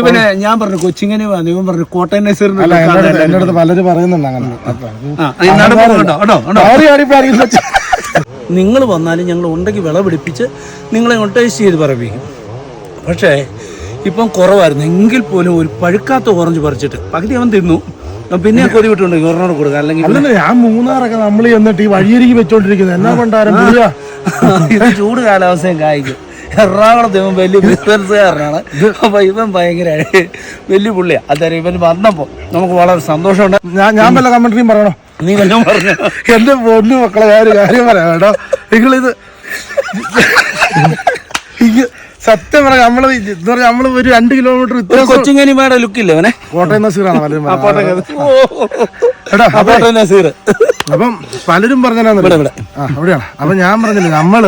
ഇവനെ ഞാൻ പറഞ്ഞു കൊച്ചിങ്ങനെ വന്നു ഇവൻ പറഞ്ഞു കോട്ടയം എന്റെ അടുത്ത് പലരും പറയുന്നുണ്ട് അങ്ങനെ. നിങ്ങൾ വന്നാലും ഞങ്ങൾ ഉണ്ടെങ്കിൽ വിള പിടിപ്പിച്ച് നിങ്ങളെ ടേസ്റ്റ് ചെയ്ത് പറപ്പിക്കും പക്ഷേ ഇപ്പം കുറവായിരുന്നു. എങ്കിൽ പോലും ഒരു പഴുക്കാത്ത ഓറഞ്ച് പറിച്ചിട്ട് പകുതി അവൻ തിന്നു. പിന്നെ കൊതി വിട്ടുണ്ട് ഒരെണ്ണം കൊടുക്കാം. അല്ലെങ്കിൽ ഞാൻ മൂന്നാറൊക്കെ നമ്മൾ എന്നിട്ട് ഈ വഴിയരികി വെച്ചോണ്ടിരിക്കുന്നത് എന്നാ കൊണ്ടാരം ഇത് ചൂട് കാലാവസ്ഥയും കായ്ക്കും. എറണാകുളത്ത് ഇവൻ വലിയ ബിസിനസ്സുകാരനാണ് അപ്പൊ ഇവൻ ഭയങ്കര വലിയ പുള്ളിയാ അതായത് ഇവൻ വന്നപ്പോ നമുക്ക് വളരെ സന്തോഷമുണ്ട്. ഞാൻ ഞാൻ വല്ല കമന്ററിയും പറയണോ? നീ വല്ലതും പറഞ്ഞു. എന്റെ പൊന്നു മക്കളെ ഞാൻ ഒരു കാര്യം പറയാം കേട്ടോ. നിങ്ങളിത് സത്യം പറയാം നമ്മൾ എന്ന് പറഞ്ഞാൽ നമ്മൾ ഒരു രണ്ട് കിലോമീറ്റർ ഇത്ര കൊച്ചുങ്ങനിമാരുടെ ലുക്കില്ല അവനെ കോട്ടയം നസീറാണ് പലരും കോട്ടയം നസീർ. അപ്പം പലരും പറഞ്ഞാൽ ആ അവിടെയാണ്. അപ്പൊ ഞാൻ പറഞ്ഞില്ലേ നമ്മൾ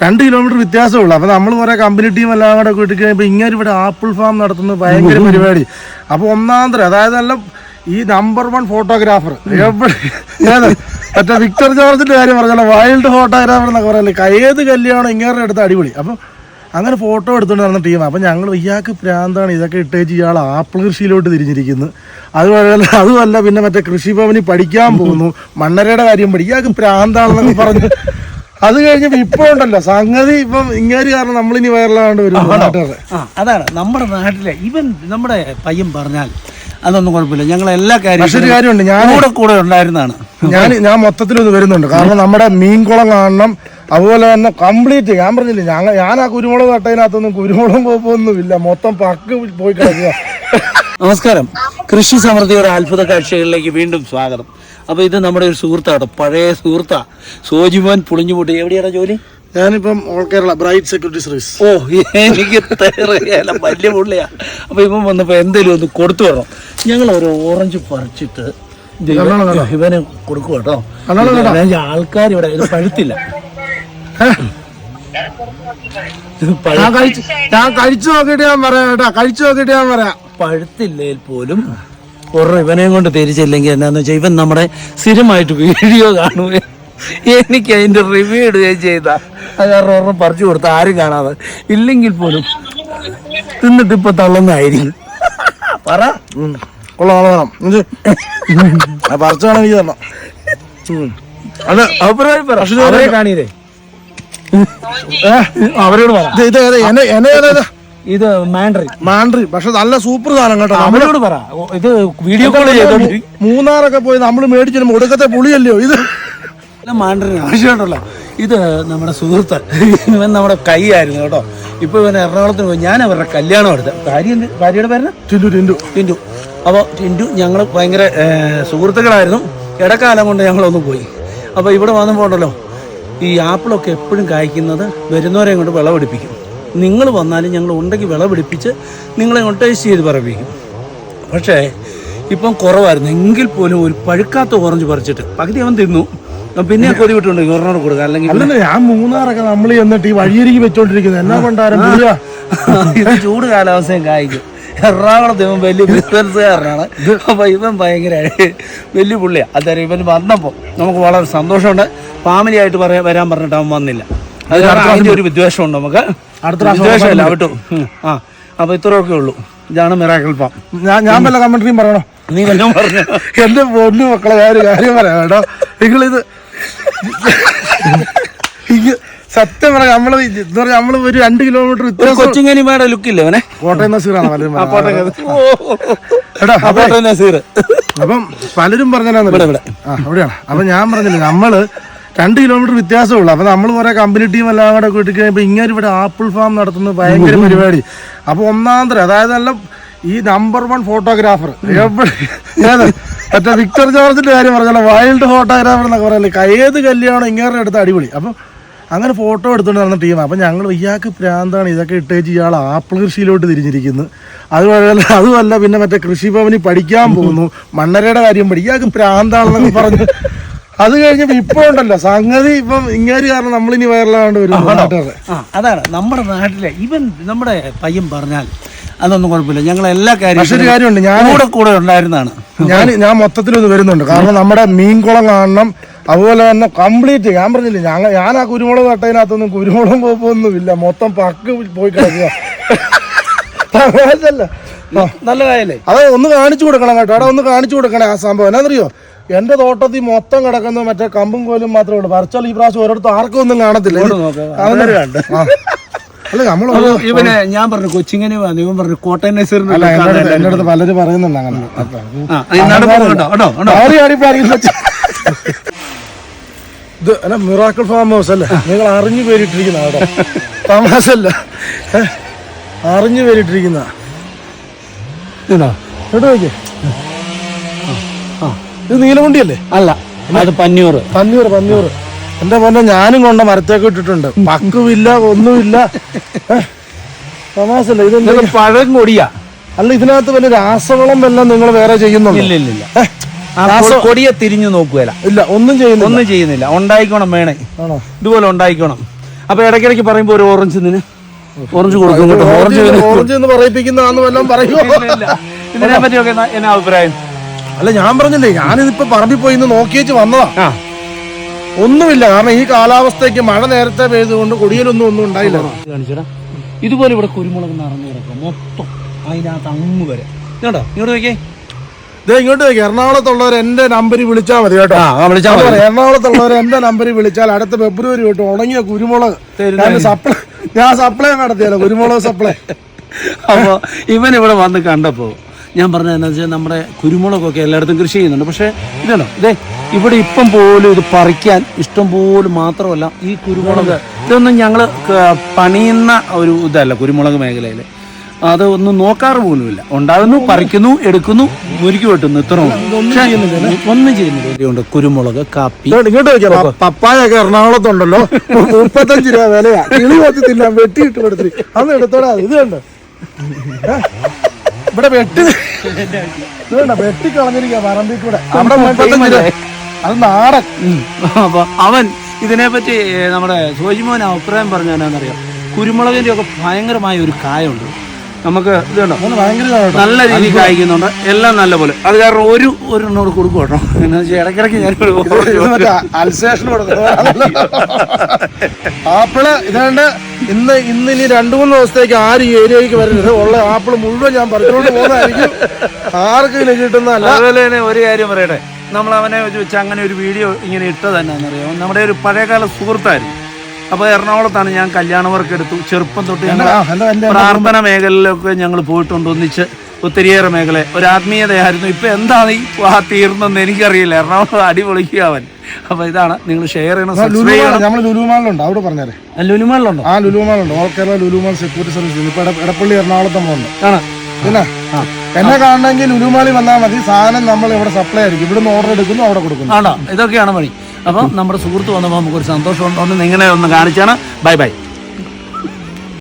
രണ്ട് കിലോമീറ്റർ വ്യത്യാസമുള്ളൂ. അപ്പൊ നമ്മൾ കുറെ കമ്പനി ടീം എല്ലാം കൂടെ കൂട്ടി കഴിയുമ്പോൾ ഇങ്ങനെ ഇവിടെ ആപ്പിൾ ഫാം നടത്തുന്നത് ഭയങ്കര പരിപാടി. അപ്പൊ തരം അതായത് നല്ല ഈ നമ്പർ വൺ ഫോട്ടോഗ്രാഫർ എവിടെ മറ്റേ വിക്ടർ ജോർജിന്റെ കാര്യം പറഞ്ഞല്ലോ വൈൽഡ് ഫോട്ടോഗ്രാഫർ എന്നൊക്കെ പറയല്ലേ ഏത് കല്യാണം ഇങ്ങനെ എടുത്ത അടിപൊളി. അപ്പം അങ്ങനെ ഫോട്ടോ എടുത്തുകൊണ്ട് നടന്ന ടീമാണ് അപ്പം ഞങ്ങൾ ഇയാൾക്ക് പ്രാന്താണ് ഇതൊക്കെ ഇട്ടേച്ച് ഇയാൾ ആപ്പിൾ കൃഷിയിലോട്ട് തിരിഞ്ഞിരിക്കുന്നു. അതുപോലെ അതുമല്ല പിന്നെ മറ്റേ കൃഷിഭവനിൽ പഠിക്കാൻ പോകുന്നു. മണ്ണരയുടെ കാര്യം പഠിക്കും. ഇയാൾക്ക് പ്രാന്താണെന്നൊക്കെ പറഞ്ഞ് അത് കഴിഞ്ഞപ്പോ ഇപ്പൊ ഉണ്ടല്ലോ. സംഗതി ഇപ്പം ഇങ്ങനെ കാരണം നമ്മളിനി വൈറലാണ്ട് വരും. നാട്ടുകാരുടെ അതാണ്. നമ്മുടെ നാട്ടിലെ ഇവൻ നമ്മുടെ പയ്യൻ പറഞ്ഞാൽ അതൊന്നും കുഴപ്പമില്ല. ഞങ്ങൾ എല്ലാ കാര്യവും കാര്യമുണ്ട്. ഞാൻ കൂടെ കൂടെ ഉണ്ടായിരുന്നാണ്. ഞാൻ ഞാൻ മൊത്തത്തിൽ ഇത് വരുന്നുണ്ട്. കാരണം നമ്മുടെ മീൻകുളം കാണണം. അതുപോലെ തന്നെ കംപ്ലീറ്റ് ഞാൻ പറഞ്ഞില്ല ഞാൻ ഞാൻ ആ കുരുമുളക് തട്ടതിനകത്തൊന്നും കുരുമുളക് കുഴപ്പമൊന്നുമില്ല മൊത്തം പക്ക് പോയി കിടക്കുക. നമസ്കാരം. കൃഷി സമൃദ്ധിയുടെ അത്ഭുത കാഴ്ചകളിലേക്ക് വീണ്ടും സ്വാഗതം. അപ്പൊ ഇത് നമ്മുടെ ഒരു സുഹൃത്താണ് പഴയ സുഹൃത്താ. സോജിമോൻ പുളിഞ്ഞുപൂട്ടി എവിടെയാണ് ജോലി? ഞാനിപ്പം all Kerala bright security service. ഓ എനിക്ക് വലിയ പുള്ളിയാ. അപ്പൊ ഇപ്പം വന്നപ്പോ എന്തെങ്കിലും ഒന്ന് കൊടുത്തു വരണം. ഞങ്ങൾ ഒരു ഓറഞ്ച് പറിച്ചിട്ട്. ഇവന് കൊടുക്കും കേട്ടോ. ആൾക്കാർ ഇവിടെ ഇത് പഴുത്തില്ല. ഞാൻ കഴിച്ചു നോക്കിയിട്ട് ഞാൻ പറയാം കേട്ടാ. കഴിച്ചു നോക്കിയിട്ട് ഞാൻ പറയാം. പഴുത്തില്ലേൽ പോലും ഒരു ഇവനെയും കൊണ്ട് തിരിച്ചില്ലെങ്കിൽ എന്നാന്ന് വെച്ചാൽ ഇവൻ നമ്മുടെ സ്ഥിരമായിട്ട് വീഡിയോ കാണുകയും എനിക്ക് അതിന്റെ റിവ്യൂ ഇടുകയും ചെയ്ത. അത് കാരണം ഒരെണ്ണം പറിച്ചു കൊടുത്ത ആരും കാണാതെ. ഇല്ലെങ്കിൽ പോലും തിന്നിട്ട് ഇപ്പൊ തള്ളുന്നതായിരിക്കും. പറ. ഉം. കൊള്ളാം കൊള്ളാം ആ പറിച്ചാണ് എനിക്ക് തരണം. ഉം. അത് അഭിപ്രായം പറ. അവരോട് പറ. എന്നെ എന്നെ. ഇത്? മാൻഡ്രി മാൻഡറി മാൻഡ്രി പക്ഷെ നല്ല സൂപ്പർ സാധനം കേട്ടോ. നമ്മളോട് പറ. ഇത് വീഡിയോ കോൾ ചെയ്തോണ്ട് മൂന്നാറൊക്കെ പോയി നമ്മൾ മേടിച്ചിട്ട് ഒടുക്കത്തെ പുളിയല്ലയോ ഇത്? മാൻഡ്രി ആവശ്യമുണ്ടല്ലോ ഇത് നമ്മുടെ സുഹൃത്ത്. ഇവൻ നമ്മുടെ കൈ ആയിരുന്നു കേട്ടോ. ഇപ്പൊ ഇവൻ എറണാകുളത്തിന് പോയി. ഞാൻ അവരുടെ കല്യാണം എടുത്ത ഭാര്യ? ഭാര്യയുടെ പേര് ടിൻഡു ടിൻഡു. ടിന്റു അപ്പോൾ ടിൻഡു ഞങ്ങൾ ഭയങ്കര സുഹൃത്തുക്കളായിരുന്നു. ഇടക്കാലം കൊണ്ട് ഞങ്ങളൊന്ന് പോയി. അപ്പോൾ ഇവിടെ വന്നപ്പോൾ ഉണ്ടല്ലോ ഈ ആപ്പിളൊക്കെ എപ്പോഴും കായ്ക്കുന്നത് വരുന്നവരെ കൊണ്ട് വിളവെടുപ്പിക്കും. നിങ്ങൾ വന്നാലും ഞങ്ങൾ ഉണ്ടെങ്കിൽ വിളവെടുപ്പിച്ച് നിങ്ങളെ ടേസ്റ്റ് ചെയ്ത് പറപ്പിക്കും. പക്ഷേ ഇപ്പം കുറവായിരുന്നു. എങ്കിൽ പോലും ഒരു പഴുക്കാത്ത ഓറഞ്ച് പറിച്ചിട്ട്. പകുതി അവൻ തിന്നു. പിന്നെ കൊതി വിട്ടുണ്ട് ഒരെണ്ണം കൊടുക്കുക അല്ലെങ്കിൽ ഞാൻ മൂന്നാറൊക്കെ നമ്മൾ എന്നിട്ട് ഈ വഴിയരികി വെച്ചോണ്ടിരിക്കുന്നത് എന്നാ കൊണ്ടാരം ഇത് ചൂട് കാലാവസ്ഥയും കായ്ക്കും. എറണാകുളത്ത് ഇവൻ വലിയ ബിസിനസ്സുകാരനാണ് അപ്പോൾ ഇവൻ ഭയങ്കര വലിയ പുള്ളിയാണ് അതായത് ഇവൻ വന്നപ്പോൾ നമുക്ക് വളരെ സന്തോഷമുണ്ട്. ഫാമിലി ആയിട്ട് പറയാൻ വരാൻ പറഞ്ഞിട്ട് അവൻ വന്നില്ല. അതിന് ഒരു വിദ്വേഷമുണ്ട് നമുക്ക്. അടുത്ത വിട്ടു. ആ അപ്പൊ ഇത്രയൊക്കെ ഉള്ളൂ. ഇതാണ് മിറാക്കൽ പാം ഞാൻ ഞാൻ വല്ല കമന്ററിയും പറയണോ? നീ വല്ലതും പറഞ്ഞു. എന്റെ പൊന്നു മക്കളെ ഞാൻ ഒരു കാര്യം പറയാം കേട്ടോ. നിങ്ങളിത് ഇത് സത്യം പറയാം നമ്മൾ എന്താ പറയാ നമ്മൾ ഒരു രണ്ട് കിലോമീറ്റർ ഇത്ര കൊച്ചിങ്ങനിമാരുടെ ലുക്കില്ല അവനെ? കോട്ടയം നസീറാണ് പലരും കോട്ടയം നസീർ. അപ്പം പലരും പറഞ്ഞാൽ ആ അവിടെയാണ്. അപ്പൊ ഞാൻ പറഞ്ഞില്ല നമ്മൾ രണ്ട് കിലോമീറ്റർ വ്യത്യാസമേ ഉള്ളൂ അപ്പൊ നമ്മൾ കുറെ കമ്പനി ടീം എല്ലാം കൂടെ കൂട്ടി കഴിയുമ്പോൾ ഇങ്ങനെ ഇവിടെ ആപ്പിൾ ഫാം നടത്തുന്നത് ഭയങ്കര പരിപാടി. അപ്പൊ ഒന്നാന്തരം അതായത് നല്ല ഈ നമ്പർ വൺ ഫോട്ടോഗ്രാഫർ എവിടെ മറ്റേ വിക്ടർ ജോർജിന്റെ കാര്യം പറഞ്ഞല്ലോ വൈൽഡ് ഫോട്ടോഗ്രാഫർ എന്നൊക്കെ പറയല്ലേ. ഏത് കല്യാണം ഇങ്ങനെ എടുത്ത അടിപൊളി. അപ്പം അങ്ങനെ ഫോട്ടോ എടുത്തുകൊണ്ട് നടന്ന ടീം അപ്പം ഞങ്ങൾ ഇയാൾക്ക് പ്രാന്താണ് ഇതൊക്കെ ഇട്ടേച്ച് ഇയാൾ ആപ്പിൾ കൃഷിയിലോട്ട് തിരിഞ്ഞിരിക്കുന്നു. അതുപോലെ അതുമല്ല പിന്നെ മറ്റേ കൃഷിഭവനിൽ പഠിക്കാൻ പോകുന്നു. മണ്ണരയുടെ കാര്യം പഠിക്കും ഇയാൾക്ക് പ്രാന്താണെന്നൊക്കെ പറഞ്ഞ് അത് കഴിഞ്ഞപ്പോ ഇപ്പൊ ഉണ്ടല്ലോ. സംഗതി ഇപ്പം ഇങ്ങനെ കാരണം നമ്മളിനി വൈറലാണ്ട് വരും നാട്ടുകാരുടെ ആ അതാണ്. നമ്മുടെ നാട്ടിലെ ഇവൻ നമ്മുടെ പയ്യൻ പറഞ്ഞാൽ അതൊന്നും കുഴപ്പമില്ല. ഞങ്ങൾ എല്ലാ പക്ഷെ ഒരു കാര്യവും കാര്യമുണ്ട്. ഞാൻ കൂടെ കൂടെ ഉണ്ടായിരുന്നതാണ് ഞാൻ ഞാൻ മൊത്തത്തിൽ ഇത് വരുന്നുണ്ട്. കാരണം നമ്മുടെ മീൻകുളം കാണണം. അതുപോലെ തന്നെ കംപ്ലീറ്റ് ഞാൻ പറഞ്ഞില്ലേ ഞങ്ങൾ ഞാൻ ആ കുരുമുളക് നട്ടതിനകത്തൊന്നും കുരുമുളകും പോപ്പൊന്നും കുഴപ്പമൊന്നുമില്ല മൊത്തം പക്ക് പോയി കിടക്കുക. തമാശല്ല. നല്ല കാര്യല്ലേ? അത് ഒന്ന് കാണിച്ചു കൊടുക്കണം കേട്ടോ. അവിടെ ഒന്ന് കാണിച്ചു കൊടുക്കണേ ആ സംഭവം. എന്നാന്നറിയോ? എന്റെ തോട്ടത്തിൽ മൊത്തം കിടക്കുന്ന മറ്റേ കമ്പും കോലും മാത്രമേ ഉള്ളൂ. പറിച്ചാൽ ഈ പ്രാവശ്യം ഓരോരുത്തർ ആർക്കും ഒന്നും കാണത്തില്ല. അല്ല നമ്മൾ ഇവനെ ഞാൻ പറഞ്ഞു കൊച്ചിങ്ങനെ വന്നു. ഇവൻ പറഞ്ഞു കോട്ടയം അല്ല എന്റെ അടുത്ത് പലരും പറയുന്നുണ്ട് അങ്ങനെ. ഇത് അല്ല മിറാക്കിൾ ഫാം ഹൗസ് അല്ലേ? നിങ്ങൾ അറിഞ്ഞു പേരിട്ടിരിക്കുന്ന അവിടെ തമാശല്ല അല്ല. അറിഞ്ഞു പേരിട്ടിരിക്കുന്ന. കേട്ടോ നോക്കിയേ. ഇത് നീലമുണ്ടിയല്ലേ അല്ല അത് പന്നിയൂറ് പന്നിയൂർ പന്നിയൂറ് എന്റെ പോലെ ഞാനും കൊണ്ട മരത്തേക്ക് ഇട്ടിട്ടുണ്ട്. പക്കുമില്ല ഒന്നുമില്ല? തമാശല്ല ഇത്? പഴം കൊടിയാ. അല്ല ഇതിനകത്ത് വല്ല രാസവളം വല്ലതും നിങ്ങൾ വേറെ ചെയ്യുന്നുണ്ടോ? കൊടിയെ തിരിഞ്ഞു നോക്കുകയല്ല. ഇല്ല ഒന്നും ചെയ്യുന്നില്ല. ഒന്നും ചെയ്യുന്നില്ല. ഉണ്ടായിക്കോണം വേണേ ഇതുപോലെ ഉണ്ടായിക്കോണം. അപ്പൊ ഇടയ്ക്കിടയ്ക്ക് പറയുമ്പോ ഒരു ഓറഞ്ച് നിന്ന് ഓറഞ്ച് കൊടുക്കും ഓറഞ്ച് ഓറഞ്ച് എന്ന് പറയിപ്പിക്കുന്ന പറയുമോ ഇതിനെ പറ്റിയൊക്കെ എന്നാ അഭിപ്രായം? അല്ല ഞാൻ പറഞ്ഞില്ലേ ഞാനിതിപ്പോ പറമ്പിൽ പോയി ഇന്ന് നോക്കിയേച്ച് വന്നതാ. ഒന്നുമില്ല കാരണം ഈ കാലാവസ്ഥയ്ക്ക് മഴ നേരത്തെ പെയ്തുകൊണ്ട് കൊടിയലൊന്നും ഒന്നും ഉണ്ടായില്ല. കാണിച്ചടാ ഇതുപോലെ ഇവിടെ കുരുമുളക് നിറഞ്ഞു കിടക്കും മൊത്തം അതിനകത്ത് അങ്ങ് വരെ. കേട്ടോ ഇങ്ങോട്ട് നോക്കിയേ. ഇതേ ഇങ്ങോട്ട് നോക്കി എറണാകുളത്തുള്ളവർ എന്റെ നമ്പറിൽ വിളിച്ചാൽ മതി കേട്ടോ. എറണാകുളത്തുള്ളവർ എന്റെ നമ്പറിൽ വിളിച്ചാൽ അടുത്ത ഫെബ്രുവരി തൊട്ട് ഉണങ്ങിയ കുരുമുളക്. ഞാൻ സപ്ലൈ ഞാൻ സപ്ലൈ നടത്തിയല്ലോ കുരുമുളക് സപ്ലൈ അപ്പൊ ഇവൻ ഇവിടെ വന്ന് കണ്ടപ്പോൾ ഞാൻ പറഞ്ഞത് എന്താ വെച്ചാൽ നമ്മുടെ കുരുമുളകൊക്കെ എല്ലായിടത്തും കൃഷി ചെയ്യുന്നുണ്ട്. പക്ഷേ ഇതാണോ ഇതേ ഇവിടെ ഇപ്പം പോലും ഇത് പറിക്കാൻ ഇഷ്ടം പോലും മാത്രമല്ല ഈ കുരുമുളക്. ഇതൊന്നും ഞങ്ങൾ പണിയുന്ന ഒരു ഇതല്ല കുരുമുളക് മേഖലയിൽ അത് ഒന്നും നോക്കാറ് പോലുമില്ല. ഉണ്ടാകുന്നു പറിക്കുന്നു എടുക്കുന്നു മുരുക്കി വെട്ടുന്നു ഇത്ര ഒന്നും ചെയ്യുന്നില്ല. കുരുമുളക് കാപ്പി പപ്പായ ഒക്കെ എറണാകുളത്തുണ്ടല്ലോ മുപ്പത്തഞ്ച് രൂപ വിലയാ. കിളി തിന്നാൻ വെട്ടിയിട്ട് കൊടുത്തിട്ട് അന്ന് എടുത്തോടാ ഇത് കണ്ടോ? ഇവിടെ വെട്ടി വേണ്ട വെട്ടി കളഞ്ഞിരിക്കുക പറമ്പിൽ കൂടെ അവിടെ അത് നാടൻ. അപ്പൊ അവൻ ഇതിനെ പറ്റി നമ്മുടെ സോജിമോൻ അഭിപ്രായം പറഞ്ഞാന്നറിയാം കുരുമുളകിന്റെ ഒക്കെ ഭയങ്കരമായ ഒരു കായുണ്ട് നമുക്ക് ഇതുണ്ടോ. നല്ല രീതിയിൽ കായ്ക്കുന്നുണ്ട് എല്ലാം നല്ല പോലെ അത് കാരണം ഒരു ഒരു എണ്ണോട് കൊടുക്കും കേട്ടോ എന്ന് വെച്ചാൽ ഇടയ്ക്കിടയ്ക്ക് ഞാൻ ആപ്പിൾ ഇതാണ്ട് ഇന്ന് ഇന്ന് ഇനി രണ്ടു മൂന്ന് ദിവസത്തേക്ക് ആരും ഈ ഏരിയയ്ക്ക് വരരുത്. ഉള്ള ആപ്പിൾ മുഴുവൻ ഞാൻ പറിച്ചുകൊണ്ട് പോകുന്നതായിരിക്കും. ആർക്കെങ്കിലും കിട്ടുന്നതല്ല. അതുപോലെ തന്നെ ഒരു കാര്യം പറയട്ടെ. നമ്മൾ അവനെ വെച്ച് അങ്ങനെ ഒരു വീഡിയോ ഇങ്ങനെ ഇട്ടതന്നെ അറിയാം നമ്മുടെ ഒരു പഴയകാല സുഹൃത്തായിരുന്നു. അപ്പോൾ എറണാകുളത്താണ് ഞാൻ കല്യാണ വർക്ക് എടുത്തു. ചെറുപ്പം തൊട്ട് പ്രാർത്ഥന മേഖലയിലൊക്കെ ഞങ്ങൾ പോയിട്ടുണ്ട് ഒന്നിച്ച് ഒത്തിരിയേറെ മേഖല. ഒരു ആത്മീയതയായിരുന്നു. ഇപ്പൊ എന്താണ് ഈ ആ തീർന്നെന്ന് എനിക്കറിയില്ല. എറണാകുളം അടിപൊളിക്കുക അവൻ. അപ്പൊ ഇതാണ്. നിങ്ങൾ ഷെയർ ചെയ്യണം ലുലുമാളിലുണ്ട്. അവിടെ ലുലുമാളിലുണ്ടോ? ആ ലുലുമാളുണ്ട് all Kerala Lulu Mall security service Edappally എറണാകുളത്ത് ഉണ്ട് ആണ്? പിന്നെ എന്നെ കാണണമെങ്കിൽ ലുലുമാളി വന്നാൽ മതി. സാധനം നമ്മൾ ഇവിടെ സപ്ലൈ ആയിരിക്കും. ഇവിടുന്ന് ഓർഡർ എടുക്കുന്നു അവിടെ കൊടുക്കുന്നു. ആണോ? ഇതൊക്കെയാണ് പണി. അപ്പം നമ്മുടെ സുഹൃത്ത് വന്നപ്പോൾ നമുക്കൊരു സന്തോഷം ഉണ്ടോ എന്ന് നിങ്ങളെ ഒന്ന് കാണിച്ചാണ്. Bye bye.